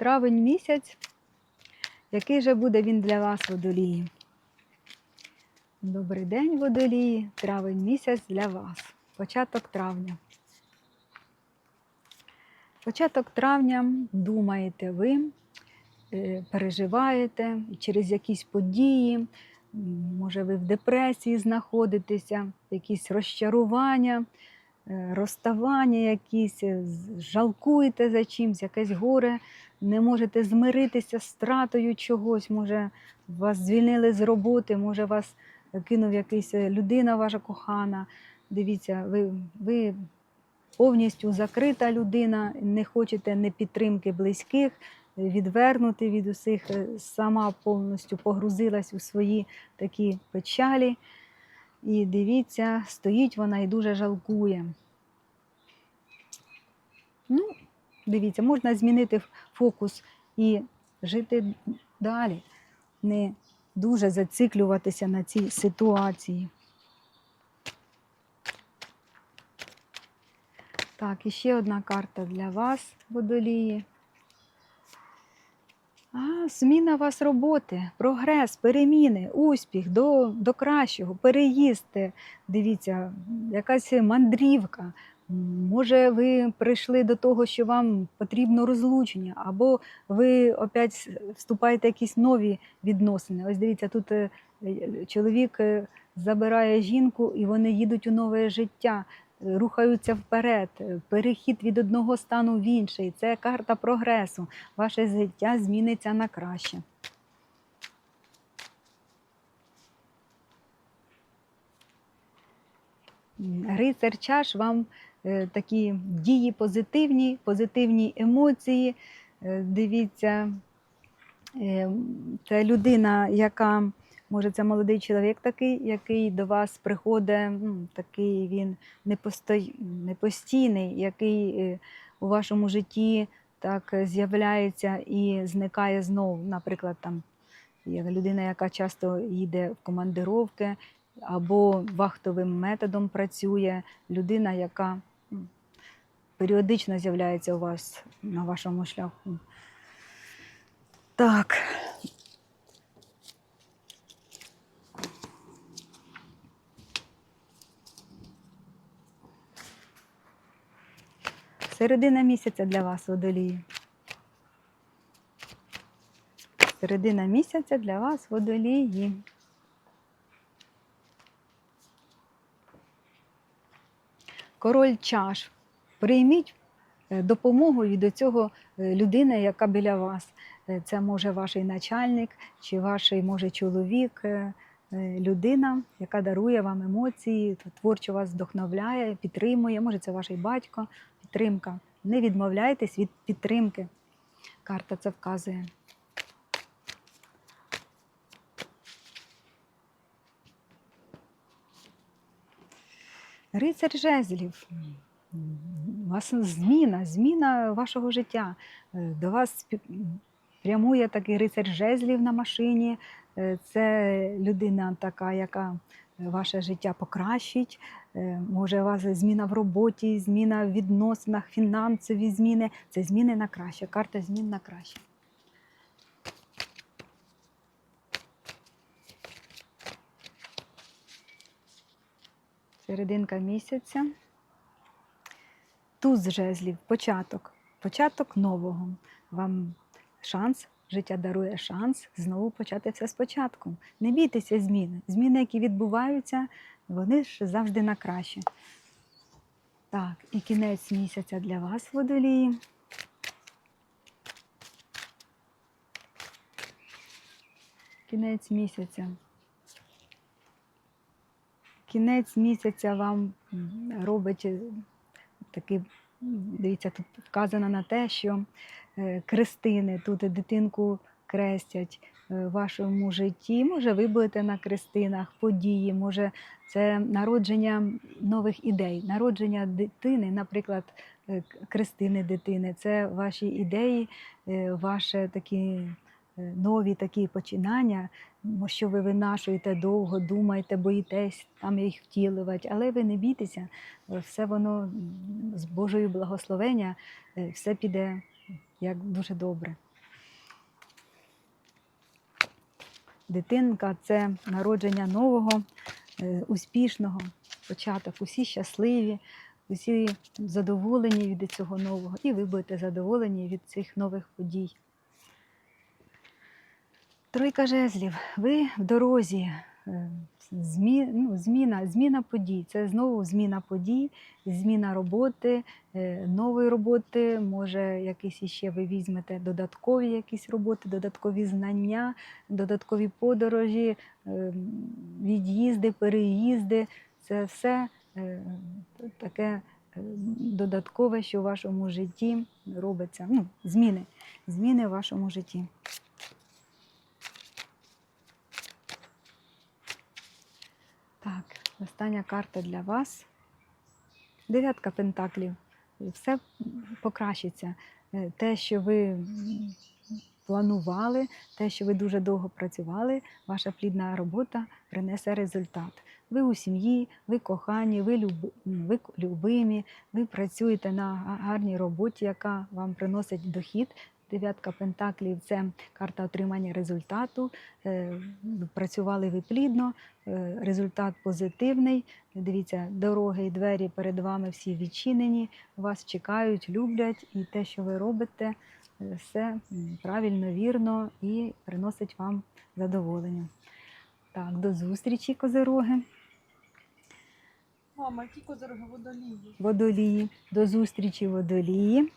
Травень місяць. Який же буде він для вас, водолії? Добрий день, водолії. Травень місяць для вас. Початок травня. Початок травня думаєте ви, е, переживаєте через якісь події, може ви в депресії знаходитеся, якісь розчарування, розставання якісь, е, жалкуєте за чимсь, якесь горе, не можете змиритися з стратою чогось, може вас звільнили з роботи, може вас кинув якийсь е, людина ваша кохана. Дивіться, ви, ви повністю закрита людина, не хочете не підтримки близьких, е, відвернути від усіх, е, сама повністю погрузилась у свої такі печалі. І дивіться, стоїть вона і дуже жалкує. Ну, дивіться, можна змінити фокус і жити далі, не дуже зациклюватися на цій ситуації. Так, і ще одна карта для вас, водолії. А, зміна вас роботи, прогрес, переміни, успіх до, до кращого, переїзд. Дивіться, якась мандрівка. Може, ви прийшли до того, що вам потрібно розлучення, або ви опять вступаєте в якісь нові відносини. Ось дивіться, тут е, е, чоловік е, забирає жінку, і вони їдуть у нове життя рухаються вперед, перехід від одного стану в інший. Це карта прогресу. Ваше життя зміниться на краще. Рицар чаш вам е, такі дії позитивні, позитивні емоції. Е, Дивіться, е, це людина, яка Може, це молодий чоловік такий, який до вас приходить, ну, такий він непостійний, який е, у вашому житті так з'являється і зникає знову. Наприклад, там людина, яка часто їде в командировки або вахтовим методом працює, людина, яка періодично з'являється у вас на вашому шляху. Так. Середина місяця для вас, водолії. Середина місяця для вас, водолії. Король чаш. Прийміть е, допомогу від цього е, людини, яка біля вас. Е, Це може ваш начальник, чи ваш може чоловік, людина, яка дарує вам емоції, творчо вас вдохновляє, підтримує. Може, це ваш батько, підтримка. Не відмовляйтесь від підтримки. Карта це вказує. Рицар жезлів. У вас зміна, зміна вашого життя. Е, До вас прямує такий рицар жезлів на машині. Е, Це людина така, яка ваше життя покращить. Е, Може, у вас зміна в роботі, зміна в відносинах, фінансові зміни. Це зміни на краще. Карта змін на краще. Серединка місяця. Туз жезлів, початок, початок нового. Вам шанс, життя дарує шанс знову почати все спочатку. Не бійтеся зміни. Зміни, які відбуваються, вони ж завжди на краще. Так, і кінець місяця для вас, водолії. Кінець місяця. Кінець місяця вам робить такий, дивіться, тут вказано на те, що е, крестини, тут дитинку крестять е, в вашому житті. Може, ви будете на крестинах, події, може, це народження нових ідей, народження дитини, наприклад, е, крестини дитини. Це ваші ідеї, ваші такі нові такі починання, що ви винашуєте довго, думаєте, боїтесь там їх втілювати, але ви не бійтеся, все воно з Божою благословення, е, все піде як дуже добре. Дитинка це народження нового, е, успішного початок. Усі щасливі, усі задоволені від цього нового, і ви будете задоволені від цих нових подій. Тройка жезлів, ви в дорозі. е, Змі, ну, зміна, зміна подій. Це знову зміна подій, зміна роботи, е, нової роботи. Може, якісь іще ви візьмете додаткові якісь роботи, додаткові знання, додаткові подорожі, е, від'їзди, переїзди. Це все таке додаткове, що в вашому житті робиться. Ну, зміни, зміни в вашому житті. Так, остання карта для вас. Дев'ятка пентаклів. Все покращиться. Е, Те, що ви планували, те, що ви дуже довго працювали, ваша плідна робота принесе результат. Ви у сім'ї, ви кохані, ви, люби, м, ви любимі, ви працюєте на гарній роботі, яка вам приносить дохід. Дев'ятка пентаклів це карта отримання результату. Е, Працювали ви плідно, е, результат позитивний. Дивіться, дороги і двері перед вами всі відчинені, вас чекають, люблять, і те, що ви робите, е, все правильно, вірно і приносить вам задоволення. Так, до зустрічі, козироги, Мама, які козироги водолії. водолії, до зустрічі, водолії.